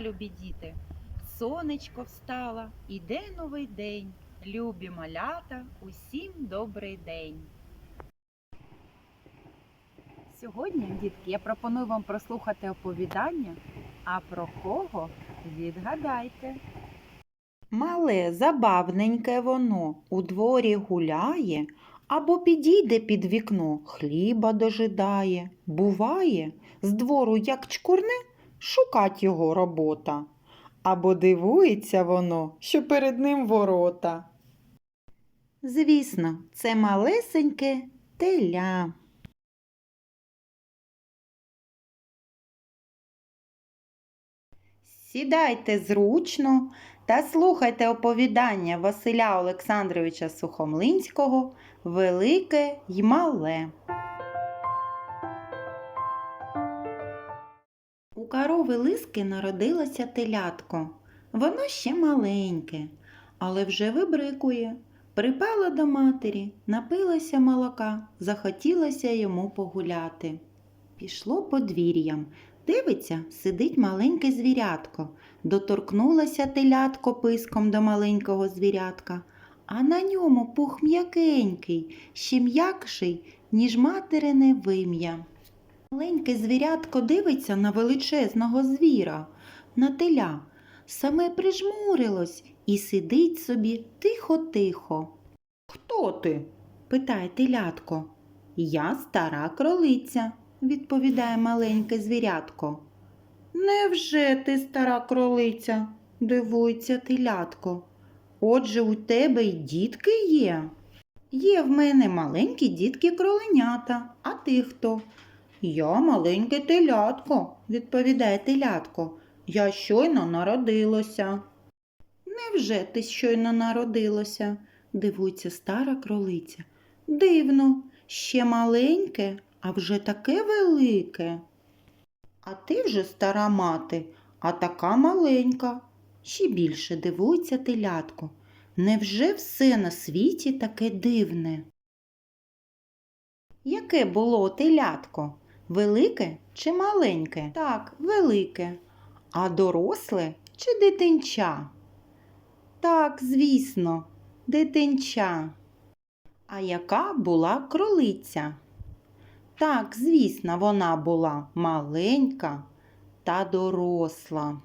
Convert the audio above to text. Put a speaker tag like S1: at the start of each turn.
S1: любі діти. Сонечко встало, іде новий день. Любі малята, усім добрий день. Сьогодні, дітки, я пропоную вам прослухати оповідання. А про кого відгадайте?
S2: Мале, забавненьке воно у дворі гуляє, або підійде під вікно, хліба дожидає. Буває, з двору як чкурне, шукать його робота. Або дивується воно, що перед ним ворота. Звісно, це малесеньке теля. Сідайте зручно та слухайте оповідання Василя Олександровича Сухомлинського Велике й мале. У корови лиски народилося телятко. Воно ще маленьке, але вже вибрикує. Припала до матері, напилася молока, захотілося йому погуляти. Пішло подвір'ям. Дивиться, сидить маленьке звірятко. Доторкнулося телятко писком до маленького звірятка, а на ньому пух м'якенький, ще м'якший, ніж материне вим'я. Маленьке звірятко дивиться на величезного звіра, на теля, саме прижмурилось і сидить собі тихо-тихо. Хто ти? питає телятко. Я стара кролиця, відповідає маленьке звірятко. Невже ти стара кролиця? дивується телятко. Отже, у тебе й дітки є. Є в мене маленькі дітки кроленята. А ти хто? Я маленьке телятко, відповідає телятко. Я щойно народилося. Невже ти щойно народилося? дивується стара кролиця. Дивно, ще маленьке, а вже таке велике. А ти вже стара мати, а така маленька. Ще більше дивується телятко. Невже все на світі таке дивне? Яке було телятко? Велике чи маленьке? Так, велике. А доросле чи дитинча? Так, звісно, дитинча. А яка була кролиця? Так, звісно, вона була маленька та доросла.